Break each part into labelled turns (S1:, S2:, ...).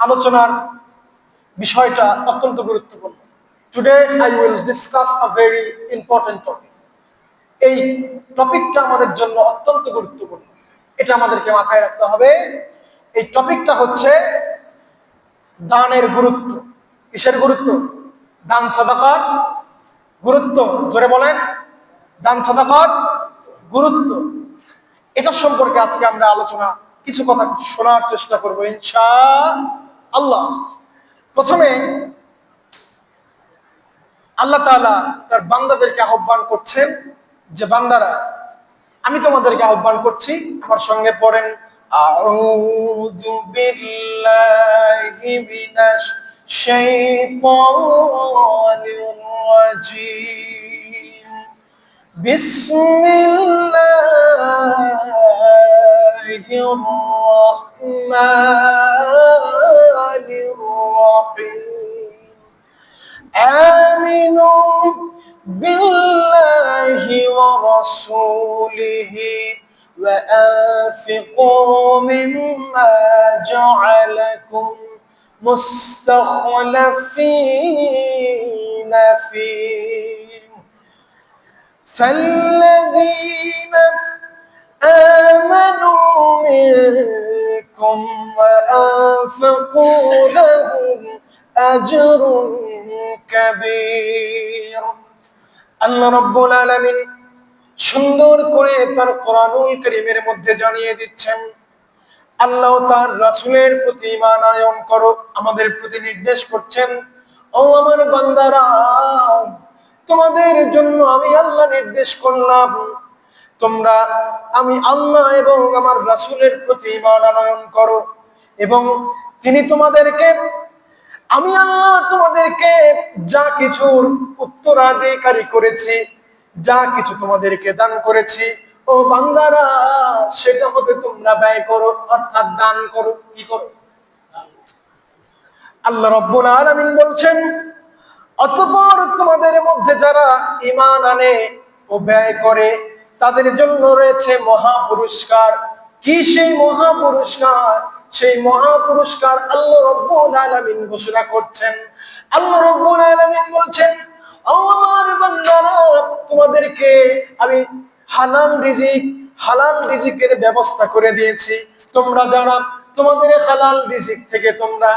S1: আলোচনার বিষয়টা অত্যন্ত গুরুত্বপূর্ণ। Today I will discuss a very important topic এই টপিকটা আমাদের জন্য অত্যন্ত গুরুত্বপূর্ণ। এটা আমাদেরকে মাথায় রাখতে হবে। এই টপিকটা হচ্ছে দানের গুরুত্ব। কিসের গুরুত্ব? দান সদাকার গুরুত্ব। জোরে বলেন। দান সদাকার গুরুত্ব। এটা সম্পর্কে আজকে আমরা আলোচনা, কিছু কথা শোনার চেষ্টা করব, ইনশা আল্লাহ। প্রথমে আল্লাহ তাআলা তার বান্দাদেরকে আহ্বান করছেন যে, বান্দারা, আমি তোমাদেরকে আহ্বান করছি, আমার সঙ্গে পড়েন। আউযু বিল্লাহি মিনাশ শাইতানির রাজিম। বিসমিল্লাহির রহমানির آمنوا بالله ورسوله وأنفقوا مما جعلكم مستخلفين فيه. فالذين آمنوا وأنفقوا لهم أجر كبير আল্লাহ রব্বুল আলামিন সুন্দর করে তার কোরআনুল করিমের মধ্যে জানিয়ে দিচ্ছেন আল্লাহ তার রাসূলের প্রতি ঈমান আনয়ন করো আমাদের প্রতি নির্দেশ করছেন ও আমার বান্দারা তোমাদের জন্য আমি আল্লাহ নির্দেশ করলাম তোমরা আমি আল্লাহ এবং আমার রাসূলের প্রতি ঈমান আনয়ন করো এবং তিনি তোমাদেরকে, আমি আল্লাহ তোমাদেরকে যা কিছুর উত্তরাধিকারী করেছি, যা কিছু তোমাদেরকে দান করেছি, ও বান্দারা, সেটা হতে তোমরা ব্যয় করো, অর্থাৎ দান করো, কি করো? আল্লাহ রব্বুল আলামিন বলছেন, অতঃপর তোমাদের মধ্যে যারা ইমান আনে ও ব্যয় করে, তাদের জন্য রয়েছে মহা পুরস্কার কি সেই মহা পুরস্কার সেই মহা পুরস্কার আল্লাহ রব্বুল আলামিন ঘোষণা করছেন। আল্লাহ রব্বুল আলামিন বলছেন আমার বান্দারা, তোমাদেরকে আমি হালাল রিজিক, হালাল রিজিকের ব্যবস্থা করে দিয়েছি। তোমরা যারা তোমাদের হালাল রিজিক থেকে তোমরা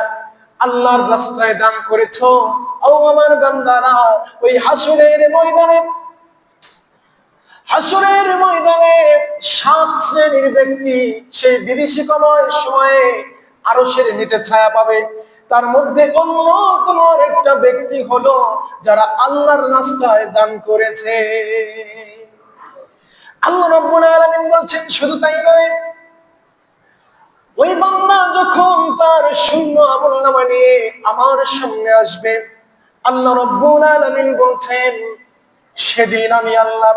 S1: আল্লাহর রাস্তায় দান করেছ ও আমার বান্দারা, ওই হাসুরের ময়দানে হাসরের ময়দানে সাত শ্রেণির ব্যক্তি সেই বিদেশি বিভীষিকাময় সময়ে আরশের নিচে ছায়া পাবে। তার মধ্যে অন্যতম একটা ব্যক্তি হলো যারা আল্লাহর রাস্তায় দান করেছে। আল্লাহ রব্বুল বলছেন, শুধু তাই নয়, ওই বান্দা যখন তার শূন্য আমলনামা নিয়ে আমার সামনে আসবে, আল্লাহ রব্বুল আলামিন বলছেন, সেদিন আমি আল্লাহ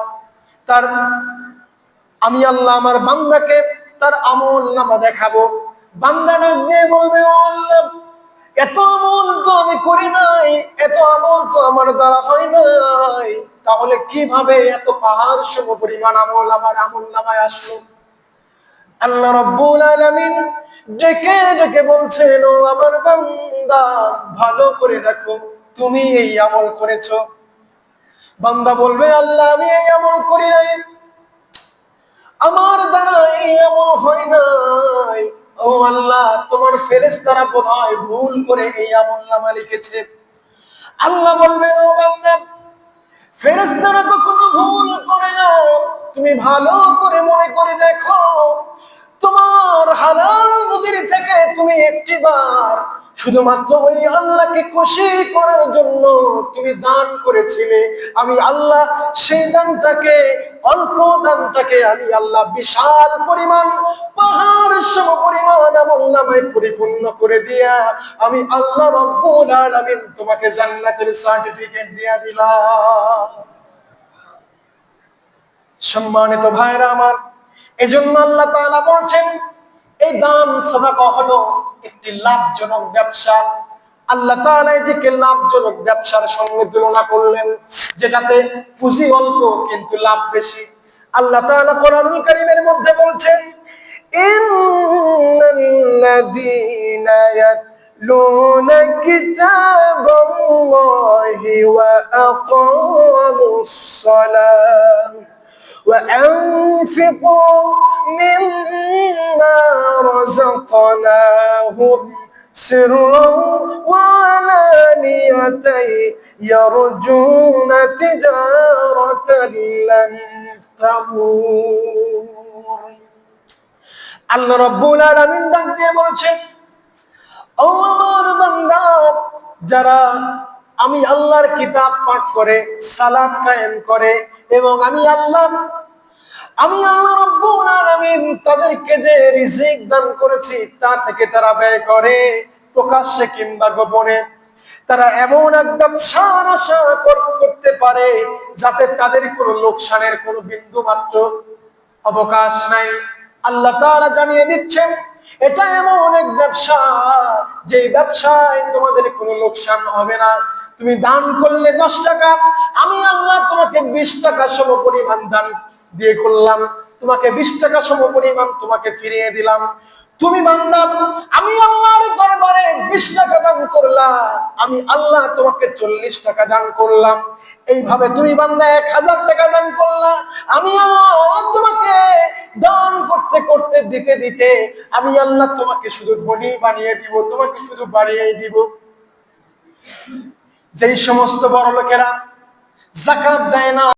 S1: তার আমি আল্লাহ আমার বান্দাকে তার আমল নামা দেখাবো। বান্দা ডাক দিয়ে বলবে এত আমল তো আমি করি নাই, এত আমল তো আমার দ্বারা হয় নাই। তাহলে কীভাবে এত পাহাড় সম পরিমাণ আমল আমার আমল নামায় আসলো? আল্লাহ রব্বুল আলামিন ডেকে ডেকে বলছেন, ও আমার বান্দা, ভালো করে দেখো, তুমি এই আমল করেছ। বান্দা বলবে, আল্লাহ, আমি এই আমল করি নাই। আমার দ্বারা এই আমল হয় নাই। ও আল্লাহ, তোমার ফেরেস ফেরেশতারা বোধহয় ভুল করে এই আমল নামা লিখেছে। আল্লাহ বলবে, ও বান্দা, ফেরেশতারা কখনো ভুল করে না। তুমি ভালো করে মনে করে দেখো। তোমার হালাল রুজির থেকে তুমি একটিবার শুধুমাত্র ওই আল্লাহকে খুশি করার জন্য তুমি দান করেছিলে। আমি আল্লাহ সেই দানটাকে, অল্প দানটাকে আমি আল্লাহ বিশাল পরিমাণ, পাহাড় সম পরিমাণ আমল নামায় পরিপূর্ণ করে দিয়া আমি আল্লাহ রব্বুল আলামিন তোমাকে জান্নাতের সার্টিফিকেট দিয়া দিলাম। সম্মানিত ভাইরা আমার, এজন্য আল্লাহ তাআলা বলছেন, এই দান সদাকা হলো একটি লাভজনক ব্যবসা আল্লাহ তাআলা এটিকে লাভজনক ব্যবসার সঙ্গে তুলনা করলেন যেটাতে পুঁজি অল্প কিন্তু লাভ বেশি আল্লাহ তাআলা কোরআনুল কারীমের মধ্যে বলছেন ইন্নাল্লাযীনা يتلون كتاب الله وأقاموا الصلاة وأنفقوا مما رزقناهم سرا وعلانية يرجون تجارة لن تبور আল্লাহ রব্বুল আলামিন ডাক দিয়ে বলছেন ও আমার বান্দা যারা আমি আল্লাহর কিতাব পাঠ করে সালাত কায়েম করে এবং আমি আল্লাহ আমি আল্লাহ রব্বুল আলামিন তাদেরকে যে রিজিক দান করেছি তা থেকে তারা ব্যয় করে প্রকাশ্যে কিংবা গোপনে। তারা এমন এক ব্যবসার আশা কর- করতে পারে যাতে তাদের কোনো লোকসানের কোনো বিন্দু মাত্র অবকাশ নাই। আল্লাহ তারা জানিয়ে দিচ্ছেন, এটা এমন এক ব্যবসা যে ব্যবসায় তোমাদের কোনো লোকসান হবে না। তুমি দান করলে দশ টাকা, আমি আল্লাহ তোমাকে বিশ টাকা সম পরিমাণ দান দিয়ে করলাম, তোমাকে বিশ টাকা সম পরিমাণ তোমাকে ফিরিয়ে দিলাম। তুমি বান্দা আমি আল্লাহর দরবারে বিশ টাকা দান করলাম, আমি আল্লাহ তোমাকে চল্লিশ টাকা দান করলাম। এইভাবে তুমি বান্দা এক হাজার টাকা দান করলা, আমি আল্লাহ তোমাকে দান করতে করতে, দিতে দিতে আমি আল্লাহ তোমাকে শুধু ধনী বানিয়ে দিব, তোমাকে শুধু বাড়িয়ে দিব। যেই সমস্ত বড় লোকেরা জাকাত দেয় না